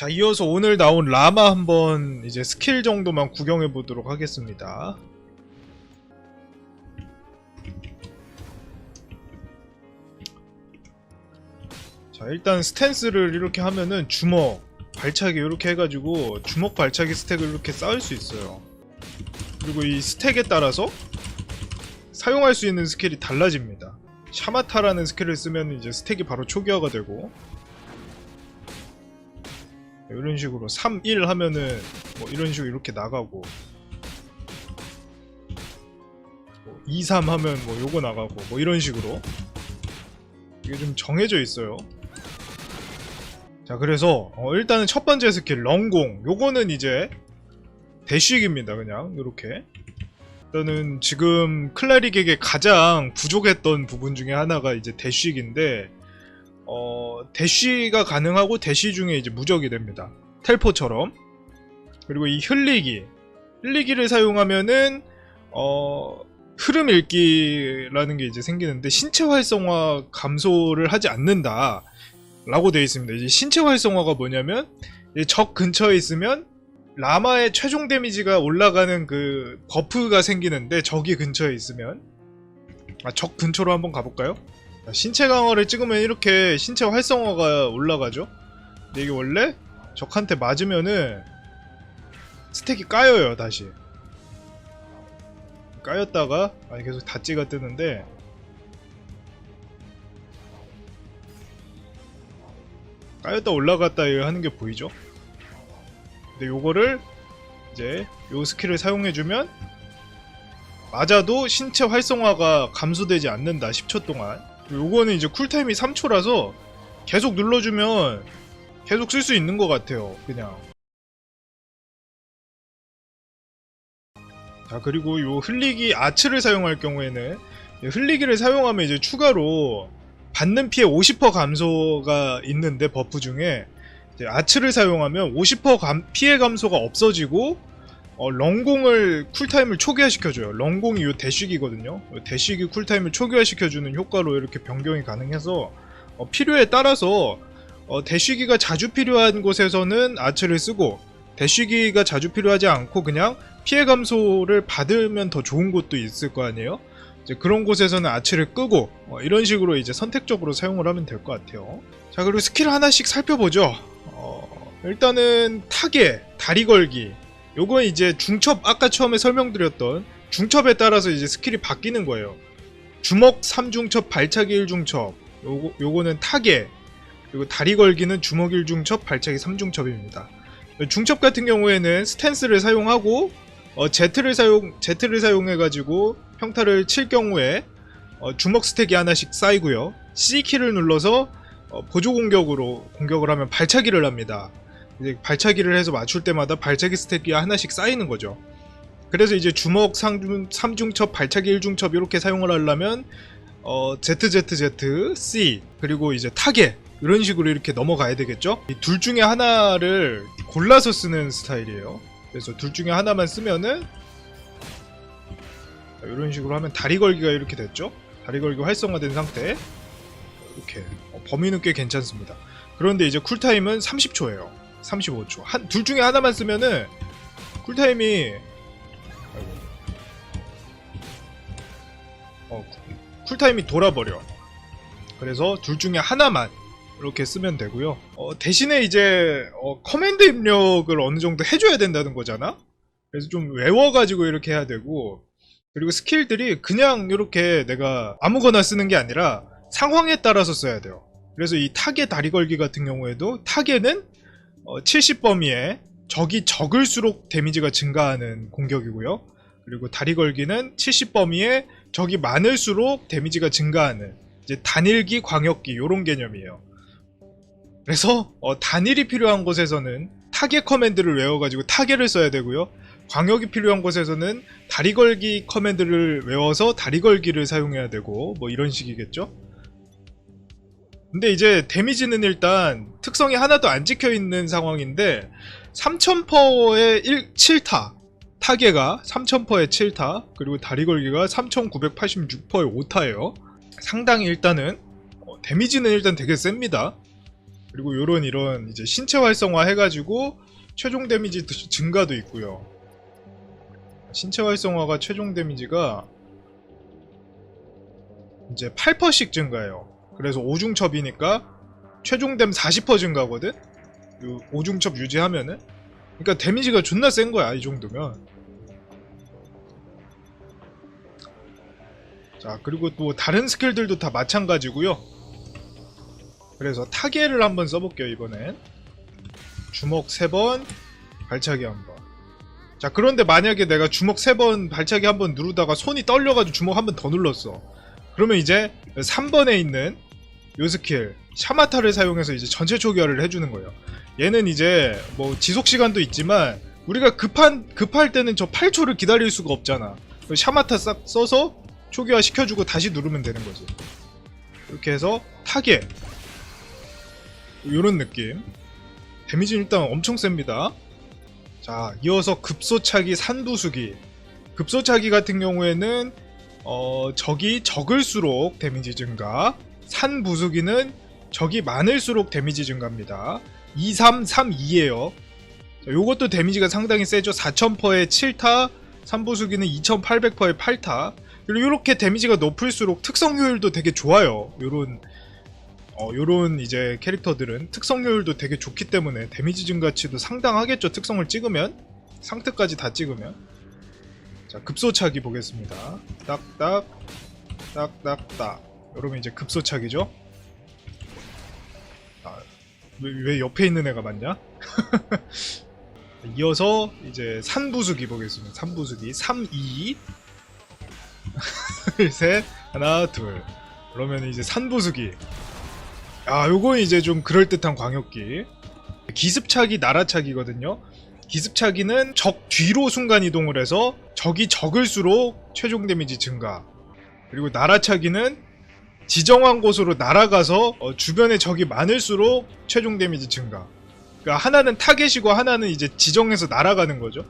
자, 이어서 오늘 나온 라마 한번 이제 스킬 정도만 구경해 보도록 하겠습니다. 자, 일단 스탠스를 이렇게 하면은 주먹, 발차기 이렇게 해가지고 주먹 발차기 스택을 이렇게 쌓을 수 있어요. 그리고 이 스택에 따라서 사용할 수 있는 스킬이 달라집니다. 샤마타라는 스킬을 쓰면 이제 스택이 바로 초기화가 되고 이런 식으로 3, 1 하면은 뭐 이런 식으로 이렇게 나가고 뭐 2, 3 하면 뭐 요거 나가고 뭐 이런 식으로. 이게 좀 정해져 있어요. 자 그래서 어, 일단은 첫 번째 스킬 런공. 요거는 이제 대쉬익입니다 그냥. 요렇게. 일단은 지금 클라릭에게 가장 부족했던 부분 중에 하나가 이제 대쉬익인데 어, 대쉬가 가능하고 대쉬 중에 이제 무적이 됩니다. 텔포처럼. 그리고 이 흘리기. 흘리기를 사용하면은 어, 흐름 읽기라는 게 이제 생기는데 신체 활성화 감소를 하지 않는다. 라고 되어 있습니다. 이제 신체 활성화가 뭐냐면 적 근처에 있으면 라마의 최종 데미지가 올라가는 그 버프가 생기는데 적이 근처에 있으면 아, 적 근처로 한번 가볼까요? 자, 신체 강화를 찍으면 이렇게 신체 활성화가 올라가죠. 근데 이게 원래 적한테 맞으면은 스택이 까여요 다시. 까였다가 아니 계속 다찌가 뜨는데 까였다 올라갔다 하는 게 보이죠? 근데 요거를 이제 요 스킬을 사용해주면 맞아도 신체 활성화가 감소되지 않는다 10초 동안 요거는 이제 쿨타임이 3초라서 계속 눌러주면 계속 쓸 수 있는 것 같아요 그냥. 자 그리고 요 흘리기 아츠를 사용할 경우에는 이 흘리기를 사용하면 이제 추가로 받는 피해 50% 감소가 있는데 버프 중에 아츠를 사용하면 50% 감- 피해 감소가 없어지고 어, 런공을 쿨타임을 초기화시켜줘요. 런공이 요 대쉬기거든요. 요 대쉬기 쿨타임을 초기화시켜주는 효과로 이렇게 변경이 가능해서 어, 필요에 따라서 어, 대쉬기가 자주 필요한 곳에서는 아츠를 쓰고 대쉬기가 자주 필요하지 않고 그냥 피해 감소를 받으면 더 좋은 곳도 있을 거 아니에요. 이제 그런 곳에서는 아츠를 끄고 어, 이런 식으로 이제 선택적으로 사용을 하면 될 것 같아요. 자 그리고 스킬 하나씩 살펴보죠. 어, 일단은 타겟, 다리 걸기. 요건 이제 중첩 아까 처음에 설명드렸던 중첩에 따라서 이제 스킬이 바뀌는 거예요. 주먹 3중첩, 발차기 1중첩. 요거 요거는 타겟. 그리고 다리 걸기는 주먹 1중첩, 발차기 3중첩입니다. 중첩 같은 경우에는 스탠스를 사용하고 어, Z를 사용 Z를 사용해 가지고 평타를 칠 경우에 어, 주먹 스택이 하나씩 쌓이고요. C 키를 눌러서 어, 보조 공격으로 공격을 하면 발차기를 합니다. 이제 발차기를 해서 맞출 때마다 발차기 스택이 하나씩 쌓이는 거죠. 그래서 이제 주먹 3중, 3중첩, 발차기 1중첩 이렇게 사용을 하려면 어, ZZZ, C 그리고 이제 타겟 이런 식으로 이렇게 넘어가야 되겠죠? 이 둘 중에 하나를 골라서 쓰는 스타일이에요. 그래서 둘 중에 하나만 쓰면은 자, 이런 식으로 하면 다리 걸기가 이렇게 됐죠? 다리 걸기 활성화된 상태 이렇게 어, 범위는 꽤 괜찮습니다. 그런데 이제 쿨타임은 30초예요. 35초. 한 둘 중에 하나만 쓰면은 쿨타임이 아이고. 어, 쿨타임이 돌아버려. 그래서 둘 중에 하나만 이렇게 쓰면 되고요. 어, 대신에 이제 어, 커맨드 입력을 어느 정도 해줘야 된다는 거잖아. 그래서 좀 외워가지고 이렇게 해야 되고 그리고 스킬들이 그냥 이렇게 내가 아무거나 쓰는 게 아니라 상황에 따라서 써야 돼요. 그래서 이 타겟 다리 걸기 같은 경우에도 타겟은 70 범위에 적이 적을수록 데미지가 증가하는 공격이고요. 그리고 다리 걸기는 70 범위에 적이 많을수록 데미지가 증가하는 이제 단일기, 광역기 이런 개념이에요. 그래서 어, 단일이 필요한 곳에서는 타겟 커맨드를 외워가지고 타겟을 써야 되고요. 광역이 필요한 곳에서는 다리 걸기 커맨드를 외워서 다리 걸기를 사용해야 되고 뭐 이런 식이겠죠. 근데 이제 데미지는 일단 특성이 하나도 안 찍혀 있는 상황인데 3000%의 1, 7타 타겟가 3000%의 7타 그리고 다리 걸기가 3986%의 5타예요. 상당히 일단은 어, 데미지는 일단 되게 셉니다. 그리고 요런 이런 이제 신체 활성화 해가지고 최종 데미지 드- 증가도 있고요. 신체 활성화가 최종 데미지가 이제 8%씩 증가해요. 그래서 오중첩이니까 최종 댐 40% 증가거든? 요 오중첩 유지하면은? 그러니까 데미지가 존나 센 거야, 이 정도면. 자, 그리고 또 다른 스킬들도 다 마찬가지고요. 그래서 타겟을 한번 써볼게요, 이번엔. 주먹 3번, 발차기 한번. 자, 그런데 만약에 내가 주먹 3번 발차기 한번 누르다가 손이 떨려가지고 주먹 한 번 더 눌렀어. 그러면 이제 3번에 있는 요 스킬, 샤마타를 사용해서 이제 전체 초기화를 해주는 거예요. 얘는 이제 뭐 지속 시간도 있지만 우리가 급한 급할 때는 저 8초를 기다릴 수가 없잖아. 샤마타 싹 써서 초기화 시켜주고 다시 누르면 되는 거지. 이렇게 해서 타겟 요런 느낌. 데미지는 일단 엄청 셉니다. 자, 이어서 급소차기 산부수기. 급소차기 같은 경우에는 어, 적이 적을수록 데미지 증가. 산 부수기는 적이 많을수록 데미지 증가입니다. 2, 3, 3, 2에요. 자, 요것도 데미지가 상당히 세죠. 4000%에 7타, 산부수기는 2800%에 8타. 그리고 이렇게 데미지가 높을수록 특성 효율도 되게 좋아요. 요런 어, 요런 이제 캐릭터들은 특성 효율도 되게 좋기 때문에 데미지 증가치도 상당하겠죠. 특성을 찍으면 상트까지 다 찍으면 자 급소차기 보겠습니다. 딱딱 딱딱딱 여러분 이제 급소차기죠. 아, 왜, 왜 옆에 있는 애가 맞냐? 이어서 이제 산부수기 보겠습니다. 산부수기. 3, 2 셋. 하나 둘. 그러면 이제 산부수기. 아 요건 이제 좀 그럴듯한 광역기. 기습차기 날아차기거든요. 기습차기는 적 뒤로 순간 이동을 해서 적이 적을수록 최종 데미지 증가. 그리고 날아차기는 지정한 곳으로 날아가서 어, 주변에 적이 많을수록 최종 데미지 증가. 그러니까 하나는 타겟이고 하나는 이제 지정해서 날아가는 거죠.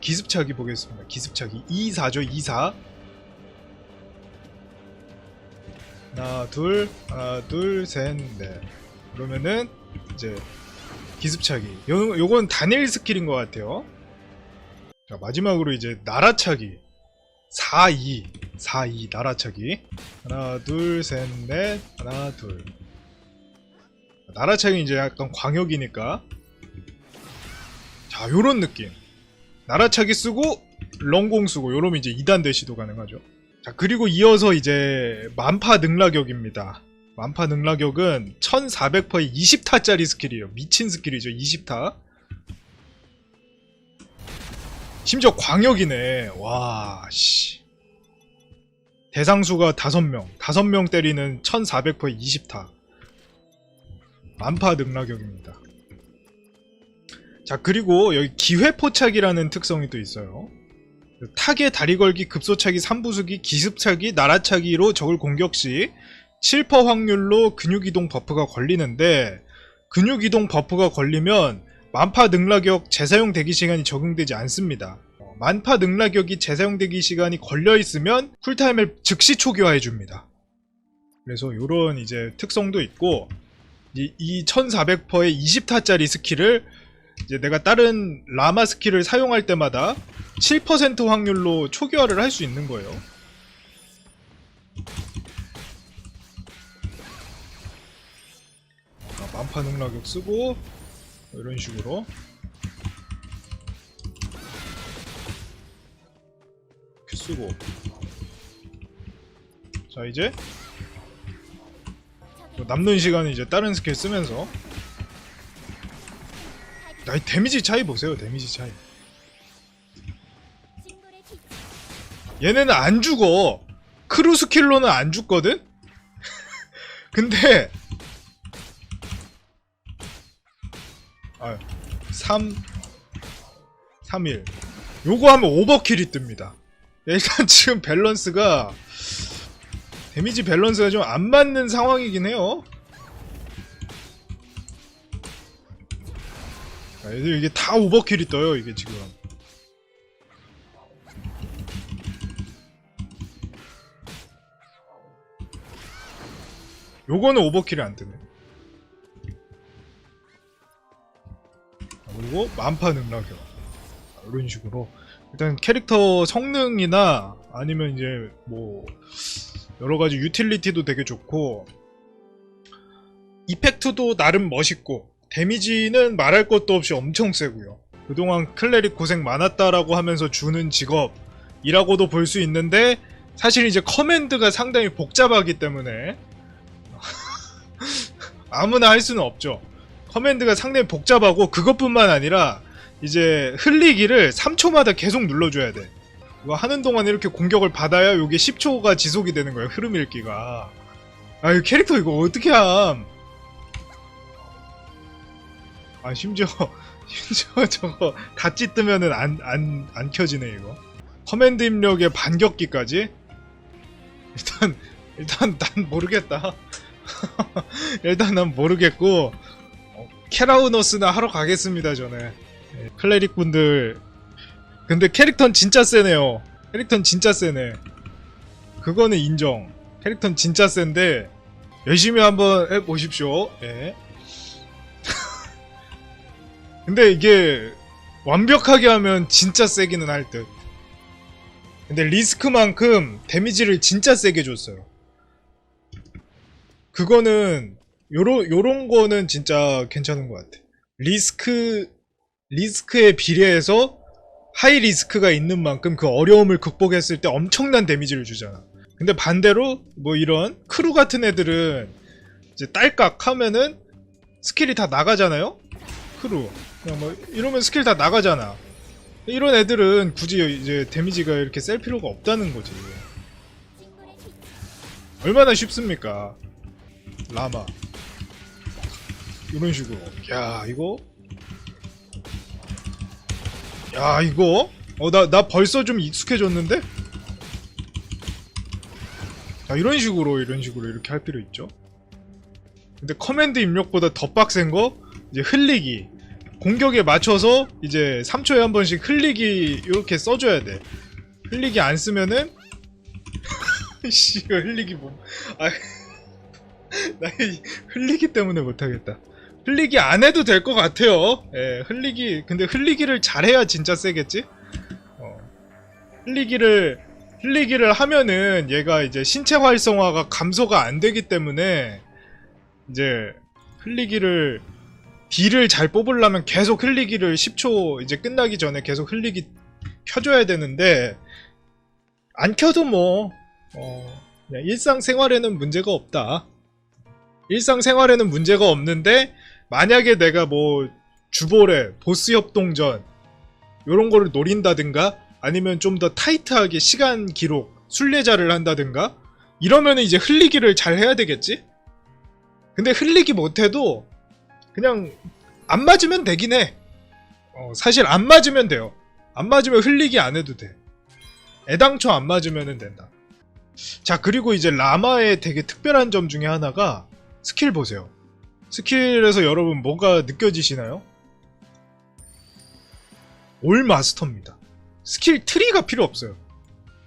기습차기 보겠습니다. 기습차기. 2, 4죠 2, 4 하나 둘 하나 둘 셋 넷. 그러면은 이제 기습차기. 요, 요건 단일 스킬인 것 같아요. 자 마지막으로 이제 날아차기 4, 2 4, 2 날아차기 하나 둘 셋 넷 하나 둘 날아차기 이제 약간 광역이니까 자 요런 느낌 날아차기 쓰고 런공 쓰고 요러면 이제 2단 대시도 가능하죠 자, 그리고 이어서 이제 만파 능라격입니다. 만파 능라격은 1400%의 20타짜리 스킬이에요. 미친 스킬이죠. 20타. 심지어 광역이네. 와, 씨. 대상수가 5명. 5명 때리는 1400%의 20타. 만파 능라격입니다. 자, 그리고 여기 기회포착이라는 특성이 또 있어요. 타겟 다리 걸기 급소차기 3부수기 기습차기 날아차기로 적을 공격 시 7% 확률로 근육이동 버프가 걸리는데 근육이동 버프가 걸리면 만파 능라격 재사용 대기 시간이 적용되지 않습니다. 어, 만파 능라격이 재사용 대기 시간이 걸려 있으면 쿨타임을 즉시 초기화해 줍니다. 그래서 이런 이제 특성도 있고 이, 이 1400%의 20타짜리 스킬을 이제 내가 다른 라마 스킬을 사용할 때마다 7% 확률로 초기화를 할 수 있는 거예요. 아, 만파 능라격 쓰고 이런 식으로 이렇게 쓰고 자 이제 뭐 남는 시간은 이제 다른 스킬 쓰면서 야, 이 데미지 차이 보세요 데미지 차이 얘네는 안 죽어. 크루 스킬로는 안 죽거든? 근데, 아, 3, 3, 1. 요거 하면 오버킬이 뜹니다. 일단 지금 밸런스가, 데미지 밸런스가 좀 안 맞는 상황이긴 해요. 자, 이게 다 오버킬이 떠요, 이게 지금. 요거는 오버킬이 안 뜨네. 그리고 만파 능력이요. 이런 식으로 일단 캐릭터 성능이나 아니면 이제 뭐 여러 가지 유틸리티도 되게 좋고 이펙트도 나름 멋있고 데미지는 말할 것도 없이 엄청 세고요. 그동안 클레릭 고생 많았다라고 하면서 주는 직업이라고도 볼 수 있는데 사실 이제 커맨드가 상당히 복잡하기 때문에 아무나 할 수는 없죠. 커맨드가 상당히 복잡하고 그것뿐만 아니라 이제 흘리기를 3초마다 계속 눌러줘야 돼. 이거 하는 동안 이렇게 공격을 받아야 이게 10초가 지속이 되는 거예요. 흐름 읽기가. 아, 이 캐릭터 이거 어떻게 함? 아, 심지어, 심지어 저거 같이 뜨면은 안, 안, 안 켜지네, 이거. 커맨드 입력의 반격기까지? 일단, 일단 난 모르겠다. 일단 난 모르겠고, 어, 캐라우너스나 하러 가겠습니다, 저는. 예, 클레릭 분들. 근데 캐릭터는 진짜 세네요. 캐릭터는 진짜 세네. 그거는 인정. 캐릭터는 진짜 센데, 열심히 한번 해보십시오. 예. 근데 이게 완벽하게 하면 진짜 세기는 할 듯. 근데 리스크만큼 데미지를 진짜 세게 줬어요. 그거는 요런 요런 거는 진짜 괜찮은 것 같아. 리스크 리스크에 비례해서 하이 리스크가 있는 만큼 그 어려움을 극복했을 때 엄청난 데미지를 주잖아. 근데 반대로 뭐 이런 크루 같은 애들은 이제 딸깍 하면은 스킬이 다 나가잖아요. 크루 그냥 뭐 이러면 스킬 다 나가잖아. 이런 애들은 굳이 이제 데미지가 이렇게 셀 필요가 없다는 거지. 얼마나 쉽습니까? 라마. 이런 식으로. 야, 이거. 야, 이거. 어, 나, 나 벌써 좀 익숙해졌는데? 자, 이런 식으로, 이런 식으로 이렇게 할 필요 있죠. 근데 커맨드 입력보다 더 빡센 거, 이제 흘리기. 공격에 맞춰서 이제 3초에 한 번씩 흘리기 이렇게 써줘야 돼. 흘리기 안 쓰면은 씨 흘리기 뭐? 아, 나이 흘리기 때문에 못하겠다. 흘리기 안 해도 될 것 같아요. 예, 흘리기 근데 흘리기를 잘해야 진짜 세겠지? 어. 흘리기를 흘리기를 하면은 얘가 이제 신체 활성화가 감소가 안 되기 때문에 이제 흘리기를 딜을 잘 뽑으려면 계속 흘리기를 10초 이제 끝나기 전에 계속 흘리기 켜줘야 되는데 안 켜도 뭐 어, 일상생활에는 문제가 없다. 일상생활에는 문제가 없는데 만약에 내가 뭐 주보래 보스 협동전 요런 거를 노린다든가 아니면 좀 더 타이트하게 시간 기록 순례자를 한다든가 이러면은 이제 흘리기를 잘 해야 되겠지? 근데 흘리기 못해도 그냥 안 맞으면 되긴 해. 어, 사실 안 맞으면 돼요. 안 맞으면 흘리기 안 해도 돼. 애당초 안 맞으면 된다. 자, 그리고 이제 라마의 되게 특별한 점 중에 하나가 스킬 보세요. 스킬에서 여러분 뭐가 느껴지시나요? 올 마스터입니다. 스킬 트리가 필요 없어요.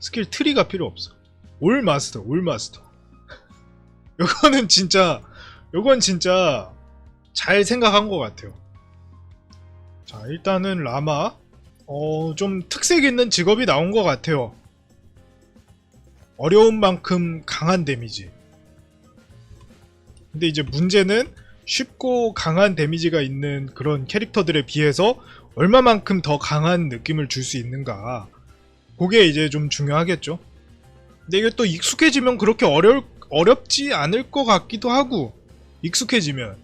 스킬 트리가 필요 없어. 올 마스터, 올 마스터. 요거는 진짜, 요건 진짜 잘 생각한 것 같아요. 자, 일단은 라마. 어, 좀 특색 있는 직업이 나온 것 같아요. 어려운 만큼 강한 데미지. 근데 이제 문제는 쉽고 강한 데미지가 있는 그런 캐릭터들에 비해서 얼마만큼 더 강한 느낌을 줄 수 있는가. 그게 이제 좀 중요하겠죠. 근데 이게 또 익숙해지면 그렇게 어려, 어렵지 않을 것 같기도 하고, 익숙해지면.